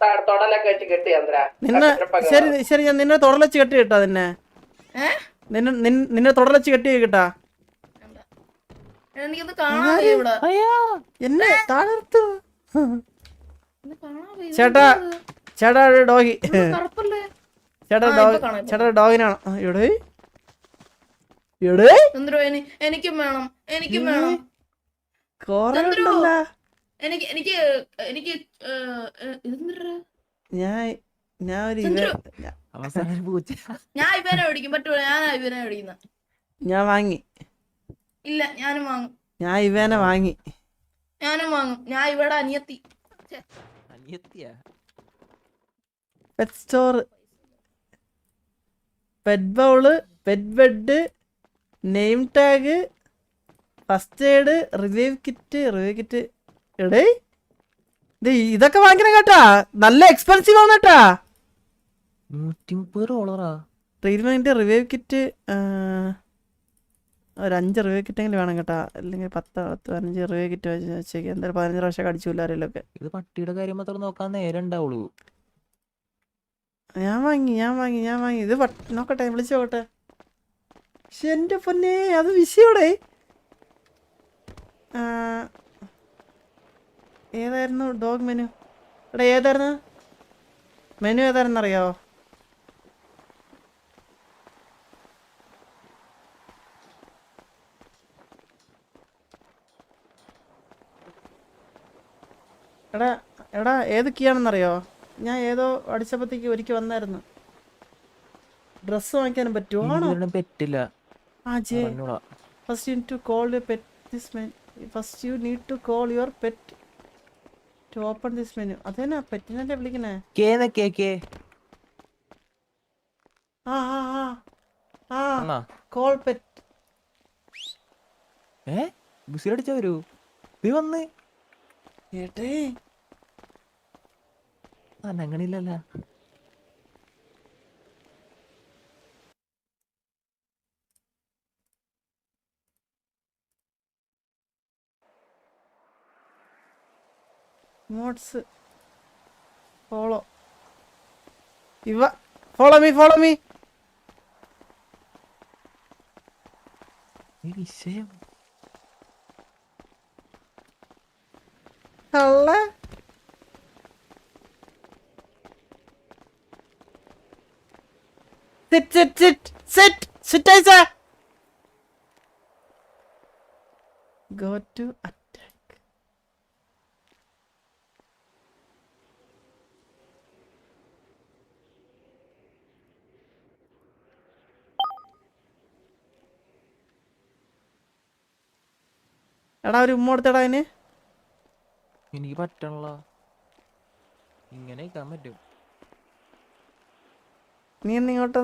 ത- തൊടലൊക്കെ വെച്ച് കെട്ടി ചന്ദ്ര. നിന്നെ ശരി ശരി ഞാൻ നിന്നെ തുടലച്ച് കെട്ടി കിട്ടാ നിന്നെ. നിന്നെ നിന്നെ തുടലച്ച് കെട്ടി കിട്ടാ. ഇവിടെ? എന്നെ തളർത്തു. ചേട്ടാ ചേട്ടാ ഡോഗി. ചേട്ടാ ഡോഗ് ചേട്ടാ ഡോഗിനാണ്. ഇവിടെ എനിക്കും വേണം എനിക്കും വേണം. എനിക്ക് എനിക്ക് എനിക്ക്? ഞാൻ ഞാൻ ഒരു അവസാനം പൂച്ച. ഞാൻ ഇവനെ ഓടിക്കും. പറ്റൂല ഞാൻ ഇവനെ ഓടിക്കുന്ന. ഞാൻ വാങ്ങി. ഇല്ല ഞാനും വാങ്ങും. ഞാൻ ഇവനെ വാങ്ങി. ഞാനും വാങ്ങും. ഞാൻ ഇവിടെ അനിയത്തി. അനിയത്തിയാ? Pet store pet bowl pet bed name tag first aid relieve kit relieve kit എടേ ഇതൊക്കെ വാങ്ങിക്കണം കേട്ടാ. നല്ല എക്സ്പെൻസീവ് ആണ് കേട്ടാ. ട്രീറ്റ്മെന്റ് റിവൈവ് കിറ്റ് ഒരു അഞ്ച് റിവൈവ് കിറ്റെങ്കിലും വേണം കേട്ടാ. അല്ലെങ്കിൽ പത്ത് പത്ത് പതിനഞ്ച് റിവൈവ് കിറ്റ് വെച്ച് വെച്ചേക്ക്. എന്തായാലും പതിനഞ്ച് പ്രാവശ്യം കടിച്ചില്ല ആരെങ്കിലുമൊക്കെ. ഇത് പട്ടിയുടെ കാര്യം മാത്രം നോക്കാൻ നേരം ഉണ്ടാവുള്ളൂ. ഞാൻ വാങ്ങി ഞാൻ വാങ്ങി ഞാൻ വാങ്ങി. ഇത് നോക്കട്ടെ വിളിച്ചു നോക്കട്ടെ. പക്ഷെ എന്റെ പൊന്നെ അത് വിഷയോടെ ഏതായിരുന്നു ഡോഗ് മെനു എടാ ഏതായിരുന്നു? മെനു ഏതായിരുന്നു അറിയാവോ എടാ എടാ ഏത് കീയാണെന്നറിയോ ഞാൻ ഏതോ അടിച്ചപ്പോഴത്തേക്ക് ഒരിക്കൽ വന്നായിരുന്നു. ഡ്രസ്സ് വാങ്ങിക്കാനും പറ്റുമോ ആണോ? പറ്റില്ല. ആ J. First you to call pet this men first you need to call your pet to open this menu അതന്നെ പെറ്റിനല്ലേ വിളിക്കണേ കേന്ന കേ കേ ആ ആ ആ. ആ. കോൾ പെറ്റ് ഏ? വരൂ. ഇത് വന്ന്. ഏട്ടേ അനങ്ങണില്ലല്ല മോഡ്സ് ഫോളോ ഇവ. ഫോളോ മീ ഫോളോ മീ കള്ള ഗോ ടു എടാ ഒരു ഉമ്മ കൊടുത്തടാ അതിന്. എനിക്ക് പറ്റണല്ലോ. ഇങ്ങനെ നിൽക്കാൻ പറ്റും. നീ എന്ന് ഇങ്ങോട്ട്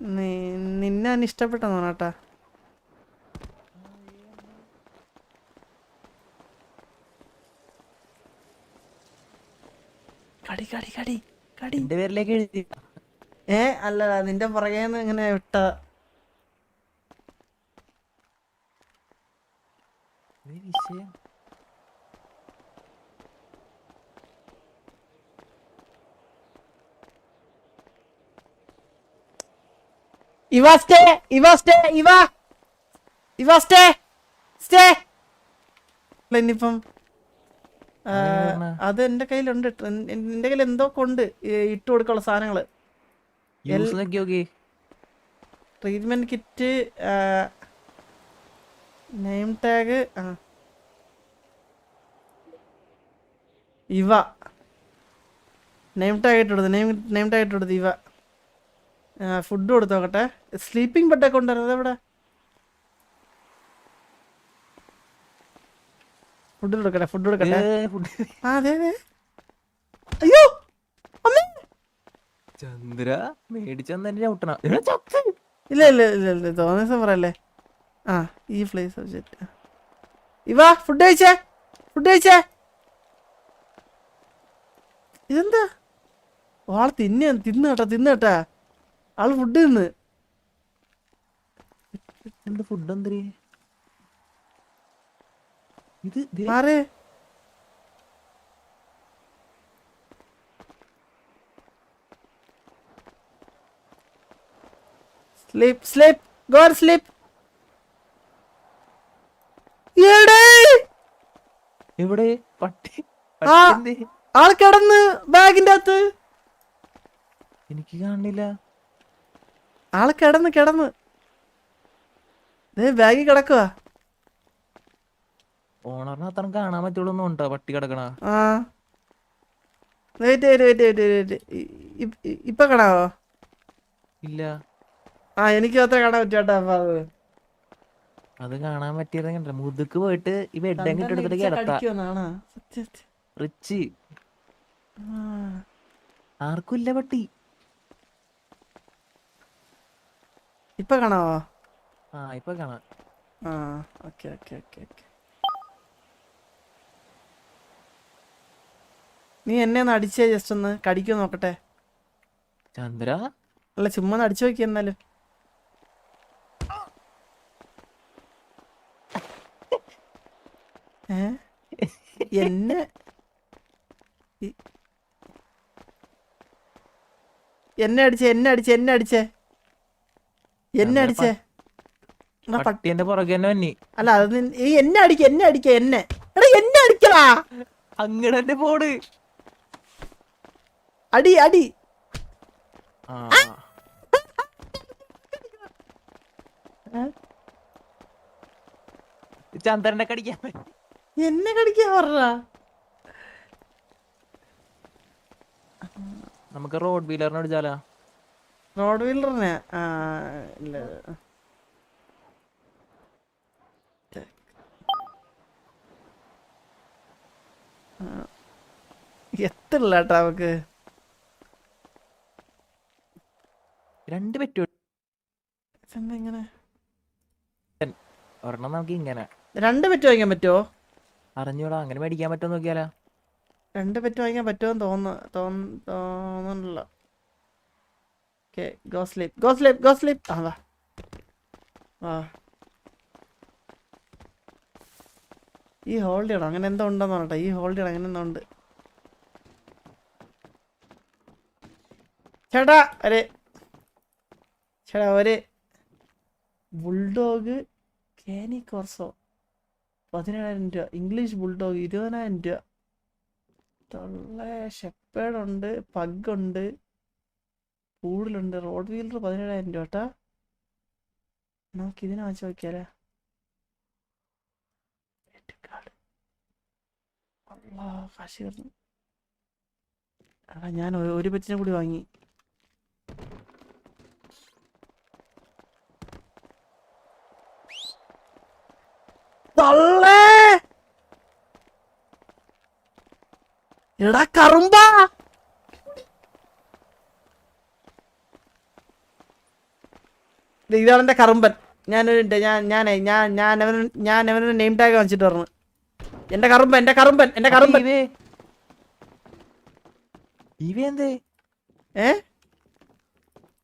നീ നിന്നെ അവന് ഇഷ്ടപ്പെട്ടെന്ന് പറഞ്ഞാട്ടാ കടി കടി കടി കടി. എന്റെ പേരിലേക്ക് എഴുതി ഏ അല്ലടാ നിന്റെ പുറകേന്ന് ഇങ്ങനെ വിട്ട ഇത് va stay, il va stay il va. Il va stay. ആ, അതെന്താണ്? അത് എന്റെ കയ്യിലുണ്ട് എന്റെ കയ്യിൽ എന്തോ കൊണ്ട് ഇട്ട് കൊടുക്കാനുള്ള സാധനങ്ങൾ ട്രീറ്റ്മെന്റ് കിറ്റ് നെയിം ടാഗ് ആ ഇവ. നെയിം ടാഗ് ഇട്ട് കൊടുത്തു നെയിം നെയിം ടാഗ് ഇട്ട് കൊടുത്തു ഇവ. ഫുഡ് കൊടുത്തു നോക്കട്ടെ. സ്ലീപ്പിംഗ് ബെഡൊക്കെ ഉണ്ടായിരുന്നു അതെവിടെ? ഫുഡ് കൊടുക്കട്ടെ ഫുഡ് കൊടുക്കട്ടെ. അതെ അതെ. അയ്യോ ചന്ദ്ര മേടിച്ചെന്നെ ചവിട്ടണ. ചത്ത്. ഇല്ല ഇല്ല ഇല്ല ഇല്ല തോന്നിയ ദിവസം പറയല്ലേ. ആ ഈ പ്ലേസ് ഇവ ഫുഡ് കഴിച്ചേ. ഫുഡ് കഴിച്ചേ. ഇതെന്താ? ആൾ തിന്ന തിന്നു കേട്ടാ തിന്നു കേട്ടാ. ആൾ ഫുഡ് തിന്ന്. എന്താ ഫുഡ് എന്തരീ ഇത് മാറേ സ്ലിപ്പ് സ്ലിപ്പ് ഗോർ സ്ലിപ്പ് എവിടെ? എവിടെ? പട്ടി പട്ടി ആൾ കിടന്ന് ബാഗിന്റെ അകത്ത്. എനിക്ക് കാണില്ല. ആൾ കിടന്ന് കിടന്ന്. ബാഗിൽ കിടക്കുക ഓണറിന് അത്ര കാണാൻ പറ്റുള്ളൂ ഉണ്ടോ? പട്ടി കിടക്കണ? ആ. Wait wait wait wait wait. ഇപ്പൊ കാണാവോ? ഇല്ല. ആ എനിക്ക് മാത്രമേ കാണാൻ പറ്റാട്ടാ അപ്പൊ അത്. അത് കാണാൻ പറ്റിയത് മുതുക്ക് പോയിട്ട് ഈ ബെഡ്? സത്യം, സത്യം. റിച്ച് ആ. ആർക്കും ഇല്ല പട്ടി? ഇപ്പൊ കാണാവോ? ആ ഇപ്പൊ കാണാം. ആ ഓക്കെ ഓക്കെ ഓക്കെ ഓക്കെ. നീ എന്നെ ഒന്ന് അടിച്ചേ ജസ്റ്റ് ഒന്ന് കടിക്കോ നോക്കട്ടെ. ചന്ദ്ര? അല്ല ചുമ്മാ ഒന്ന് അടിച്ചു നോക്കി എന്നാലും. എന്നെ? എന്നെ അടിച്ചേ എന്നെ അടിച്ചേ എന്നെ അടിച്ചേ. എന്നെ അടിച്ചേ. എടാ, പട്ടി എന്റെ പുറകെ തന്നെ വന്നി. അല്ല അത് ഈ എന്നെ അടിക്ക എന്നെ അടിക്ക എന്നെ. എടാ എന്നെ അടിക്കടാ. അങ്ങനെ എന്റെ പോട്. അടി അടി. ചന്ദ്രനെ കടിക്കാൻ എന്നെ കടിക്കാൻ പറഞ്ഞ? നമുക്ക് റോഡ് വീലറിന് അടിച്ചാലാ റോഡ് വീലറിനെ? ഇല്ല. എത്തില്ല കേട്ടോ അവക്ക് രണ്ട് പറ്റുമോ ഇങ്ങനെ? ഒരെണ്ണം നമുക്ക് ഇങ്ങനെ. രണ്ട് പെറ്റ് വാങ്ങിക്കാൻ പറ്റുമോ അറിഞ്ഞൂടാ അങ്ങനെ മേടിക്കാൻ പറ്റുമോ നോക്കിയാലാ. രണ്ട് പെറ്റ് വാങ്ങിക്കാൻ പറ്റുമെന്ന് തോന്നുന്നു തോന്ന തോന്നുന്നില്ല okay go sleep go sleep go sleep go sleep ആ വാ. വാ ഈ ഹോൾഡ് ചെയ്യണം അങ്ങനെ എന്തോ ഉണ്ടെന്ന് പറഞ്ഞിട്ട് ഈ ഹോൾഡ് ചെയ്യണം അങ്ങനെ എന്തോ ഉണ്ട്. ചേട്ടാ ഒരു ചേട്ടാ ഒരു ബുൾഡോഗ് കാനി കോർസോ പതിനേഴായിരം രൂപ. ഇംഗ്ലീഷ് ബുൾഡോഗ് ഇരുപതിനായിരം രൂപ. തൊള്ള ഷെപ്പേഡുണ്ട് പഗുണ്ട് പൂടലുണ്ട് റോഡ് വീലർ പതിനേഴായിരം രൂപ കേട്ടാ നമുക്ക് ഇതിനെ വാങ്ങിച്ചു നോക്കിയാലേ? കാശ് കയറുന്നു അതാ ഞാൻ ഒരു പെറ്റിനെ കൂടി വാങ്ങി തള്ളേ എടാ കറുമ്പ. ദേ ഇതാണ് എന്റെ കറുമ്പൻ. ഞാനൊരു ഞാൻ ഞാൻ ഞാനേ ഞാൻ ഞാൻ അവന് ഞാൻ അവനൊരു നെയിം ടാഗ് വാങ്ങിച്ചിട്ട് പറഞ്ഞു എന്റെ കറുമ്പൻ എന്റെ കറുമ്പൻ എന്റെ കറുമ്പൻ. ഇവേ ഏ?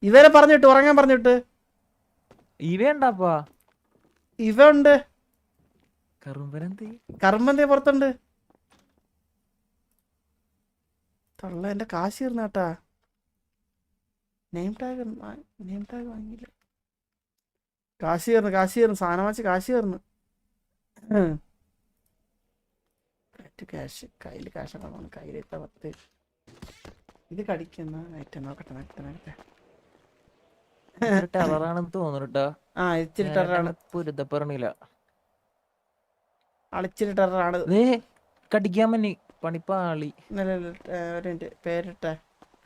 ഇവരെ പറഞ്ഞിട്ട് ഉറങ്ങാൻ പറഞ്ഞിട്ട്. ഇവ ഉണ്ടാപ്പാ. ഇവ ഉണ്ട്. കറുമ്പൻ കറുമ്പന്തേ പുറത്തുണ്ട്. തള്ള എന്റെ കാശ് തീർന്ന കേട്ടാ നെയിം ടാഗ് നെയിം ടാഗ് വാങ്ങിയില്ല. കാശ് തീർന്നു കാശ് തീർന്നു സാധനം വാങ്ങിച്ച് കാശ് തീർന്നു. ക്യാഷ് കയ്യിൽ കാശ് കയ്യിൽ കയ്യിലെത്ത പത്ത്. ഇത് കടിക്കുന്ന ഐറ്റം നോക്കട്ടെ നോക്കട്ടെ നോക്കട്ടെ ടെററാണെന്ന് തോന്നുന്നുട്ടാ. ആ ഇച്ചിരി ടെററാണ് പുരുത്തപ്പറണില്ല അളിച്ചിരി ടെററാണ് ദേ കടിക്കാൻ പന്നി പണിപ്പാളി. ഒരു മിനിറ്റ് പേരിട്ടെ.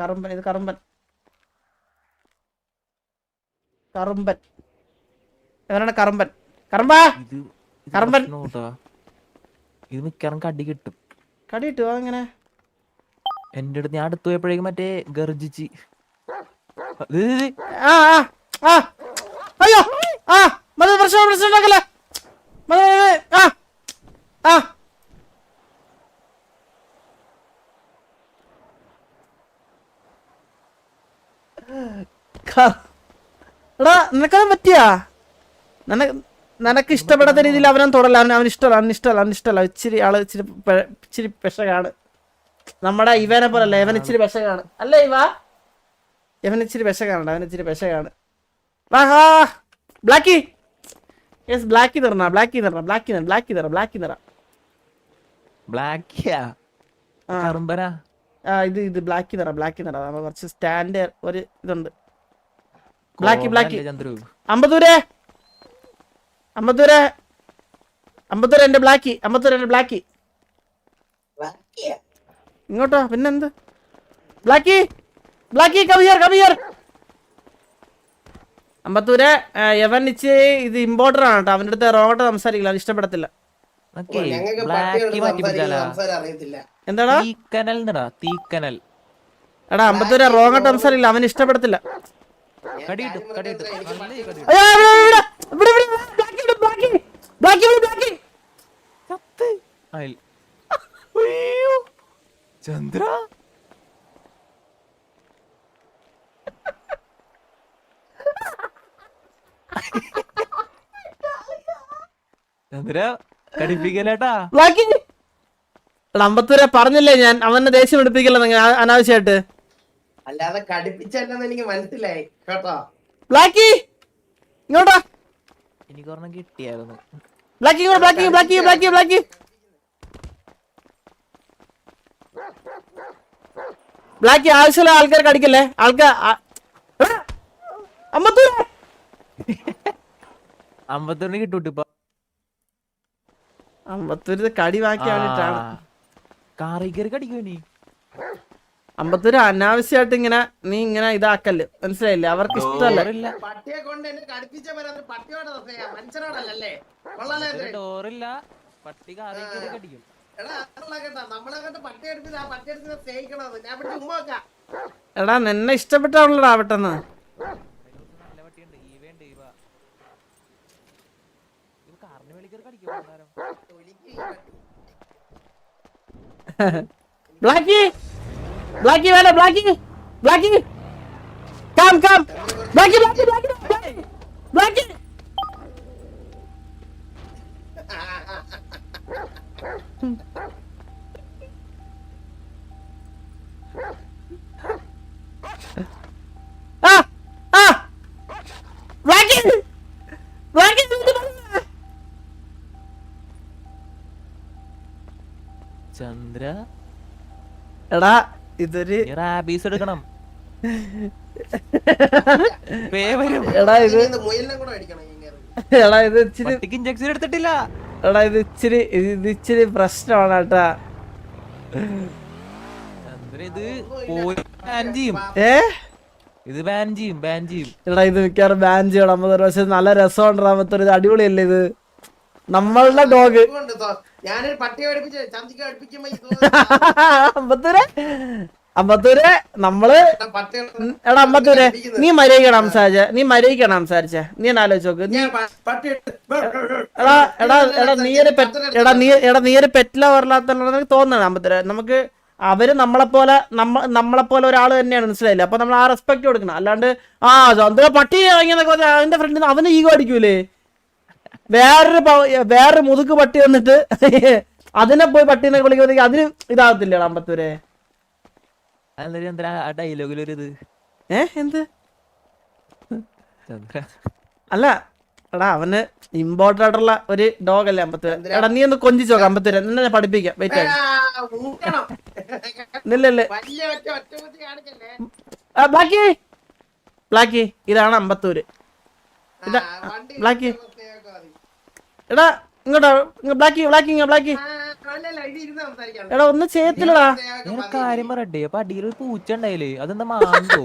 കറുമ്പൻ ഇത് കറുമ്പൻ. കറുമ്പൻ. എവനാണ് കറുമ്പൻ. കറുമ്പാ! കറമ്പൻ. ഇത് മിക്കവാറും കടി കിട്ടും. കടി കിട്ടുമോ അങ്ങനെ എന്റെ അടുത്ത് ഞാൻ അടുത്ത് പോയപ്പോഴേക്കും മറ്റേ ഗർജിച്ച്. അയ്യോ ആ. മതി പ്രശ്നം പ്രശ്നം ഉണ്ടാക്കല്ലേ? മതി. ആ ആ. എടാ നിനക്കത് പറ്റിയാ? നിനക്ക് നിനക്ക് ഇഷ്ടപ്പെടാത്ത രീതിയിൽ അവനും തൊടല്ല. അവൻ അവന് ഇഷ്ടമല്ല അവന് ഇഷ്ടമല്ല അവന് ഇഷ്ടമല്ല ഇച്ചിരി ആൾ ഇച്ചിരി ഇച്ചിരി പെശകാണ്. നമ്മുടെ ഇവനെ പോലല്ല ഇവൻ ഇച്ചിരി പെശകാണ്. അല്ലേ ഇവ? ഇവൻ ഇച്ചിരി പെശകാണ് അവൻ ഇച്ചിരി പെശകാണ്. ബ്ലാക്കി. യെസ് ബ്ലാക്കി തരണ ബ്ലാക്കി തരണ ബ്ലാക്കി നിറ ബ്ലാക്കി നിറ ബ്ലാക്കി തരാം ബ്ലാക്കിയാ? കറുമ്പനാ? ഇത് ഇത് ബ്ലാക്കി നിറ ബ്ലാക്കി നിറ നമ്മൾ കുറച്ച് സ്റ്റാൻഡ് ഒരു ഇതുണ്ട്. ബ്ലാക്കി ബ്ലാക്കി അമ്പത്തൂരെ. അമ്പത്തൂരെ. അമ്പത്തൂര് എന്റെ ബ്ലാക്കി അമ്പത്തൂരെ എന്റെ ബ്ലാക്കി ഇങ്ങോട്ടോ പിന്നെന്ത്? ബ്ലാക്കി ബ്ലാക്കി കവിയർ കവിയർ അമ്പത്തൂരെ യവൻ ഇച്ച് ഇത് ഇമ്പോർട്ടർ ആണ് കേട്ടോ. അവന്റെ അടുത്ത് റോങ്ങോട്ട് സംസാരിക്കില്ല അത് ഇഷ്ടപ്പെടത്തില്ല. എന്താടാ? തീക്കനൽ എന്നടാ തീക്കനൽ. എടാ അമ്പത്തൂരെ റോങ്ങോട്ട് സംസാരിക്കില്ല അവൻ ഇഷ്ടപ്പെടത്തില്ല. ചന്ദ്ര. ചന്ദ്ര കടിപ്പിക്കലേട്ടാ. അമ്പത്തൂരെ പറഞ്ഞില്ലേ ഞാൻ? അവനെ ദേഷ്യം എടുപ്പിക്കല്ലോ നിങ്ങൾ അനാവശ്യമായിട്ട്. അല്ലാതെ കടുപ്പിച്ചല്ലെന്ന് എനിക്ക് മനസ്സിലായി. കേട്ടോ? ബ്ലാക്കി! ഇങ്ങോട്ടാ. എനിക്ക് ഒരെണ്ണം കിട്ടിയായിരുന്നു. ബ്ലാക്കി ഇങ്ങോട്ട് ബ്ലാക്കി ബ്ലാക്കി ബ്ലാക്കി ബ്ലാക്കി. ബ്ലാക്കി ആവശ്യമുള്ള ആൾക്കാർക്ക് അടിക്കല്ലേ? ആൾക്കാർ അമ്പത്തൂർ അമ്പത്തൂരിന് കിട്ടൂട്ട് ഇപ്പൊ അമ്പത്തൂര് കടി ബാക്കി വേണ്ടിട്ടാണ് കാറി കയറി കടിക്കോ നീ? അമ്പത്തൂര് അനാവശ്യമായിട്ട് ഇങ്ങനെ നീ ഇങ്ങനെ ഇതാക്കൽ. മനസ്സിലായില്ലേ? അവർക്ക് ഇഷ്ടമല്ല. പട്ടിയെ കൊണ്ട് എന്നെ കടുപ്പിച്ച? ഡോറില്ല. പട്ടി കാറി കയറി കടിക്കും. എടാ നിന്നെ ഇഷ്ടപ്പെട്ടാണല്ലോടാ പെട്ടെന്ന്. കാറിന് കടിക്കും അന്നേരം. തൊലിക്ക് ഈ പട്ടി. ബ്ലാക്കി ബ്ലാക്കി വേണ്ട ബ്ലാക്കി ബ്ലാക്കി കാം ചന്ദ്ര. എടാ ഇതൊരു റാബീസ് എടുക്കണം. എടാ ഇത് എടാ ഇത് ഇച്ചിരി പട്ടിക്ക് ഇഞ്ചക്ഷൻ എടുത്തിട്ടില്ല. എടാ ഇത് ഇച്ചിരി ഇത് ഇത് ഇച്ചിരി പ്രശ്നമാണ് കേട്ടാ. ഇത് പോയി ബാൻ ചെയ്യും. ഏ? ഇത് ബാൻ ചെയ്യും ബാൻ ചെയ്യും. എടാ ഇത് മിക്കവാറും ബാൻ ചെയ്യണം. പക്ഷെ നല്ല രസമുണ്ട്. ഇത് അടിപൊളിയല്ലേ ഇത്? നമ്മളുടെ ഡോഗ് ഞാനൊരു പട്ടിയെ പഠിപ്പിച്ച് ചന്തിക്ക് അമ്പത്തൂര്? നമ്മൾ എടാ അമ്പത്തൂരെ. നീ മര്യാദക്കണം സംസാരിച്ച. നീ മര്യാദക്കണം സംസാരിച്ച. നീ ഒന്ന് ആലോചിച്ച് നോക്ക് നീ എടാ എടാ എടാ നീ ഒരു എടാ നീ എടാ നീ ഒരു പെറ്റില വരലാത്ത തോന്നണം അമ്പത്തൂരെ. നമുക്ക് അവർ നമ്മളെ പോലെ നമ്മ നമ്മളെപ്പോലെ ഒരാൾ തന്നെയാണ് മനസ്സിലായില്ലേ? അപ്പൊ നമ്മൾ ആ റെസ്പെക്ട് കൊടുക്കണം. അല്ലാണ്ട് ആ പട്ടി വാങ്ങിയെന്നൊക്കെ അവന്റെ ഫ്രണ്ടിൽ അവന് ഈഗോ അടിക്കൂലേ? വേറൊരു വേറൊരു മുതുക്ക് പട്ടി വന്നിട്ട് അതിനെ പോയി പട്ടീനെ വിളിക്കുമ്പോഴത്തേക്ക് അതിന് ഇതാകത്തില്ല അമ്പത്തൂരെ? എന്ത്? അല്ല എടാ അവന് ഇമ്പോർട്ടന്റ് ആയിട്ടുള്ള ഒരു ഡോഗ് അല്ലേ അമ്പത്തൂര്? എടാ നീ ഒന്ന് കൊഞ്ചിച്ചു നോക്കാം അമ്പത്തൂര്. നിന്നെ ഞാൻ പഠിപ്പിക്കാം. വെയിറ്റ് ആ, ബ്ലാക്കി ബ്ലാക്കി ഇതാണ് അമ്പത്തൂര്. ഇതാ, ബ്ലാക്കി. എടാ ഇങ്ങോട്ടാ ഇങ്ങ് ബ്ലാക്കി ബ്ലാക്കി ബ്ലാക്കി. എടാ ഒന്ന് ചെയ്യത്തില്ലടാ. കാര്യം പറയട്ടെ അപ്പൊ അടിയിൽ ഒരു പൂച്ച ഉണ്ടായില്ലേ? അതെന്താ മാന്തോ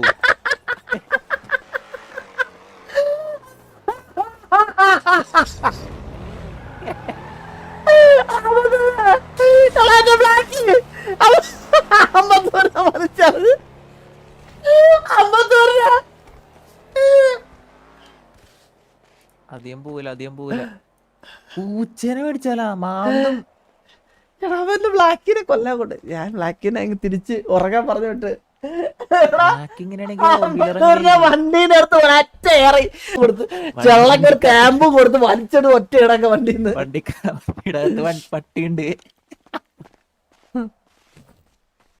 അധികം പോവില്ല അധികം പോവില്ല പൂച്ചനെ മേടിച്ചാലാ? മാന്തം. എടാ അവന്റെ ബ്ലാക്കിനെ കൊല്ലാൻ കൊണ്ട് ഞാൻ ബ്ലാക്കിനെ അങ്ങ് തിരിച്ച് ഉറങ്ങാൻ പറഞ്ഞു വിട്ട് ഒരൊറ്റ ഏറി കൊടുത്ത്. ക്യാമ്പും കൊടുത്ത് വലിച്ചിട്ട് ഒറ്റ ഇടക്ക വണ്ടിന്ന് വണ്ടിക്കകത്ത് പട്ടിയുണ്ട്.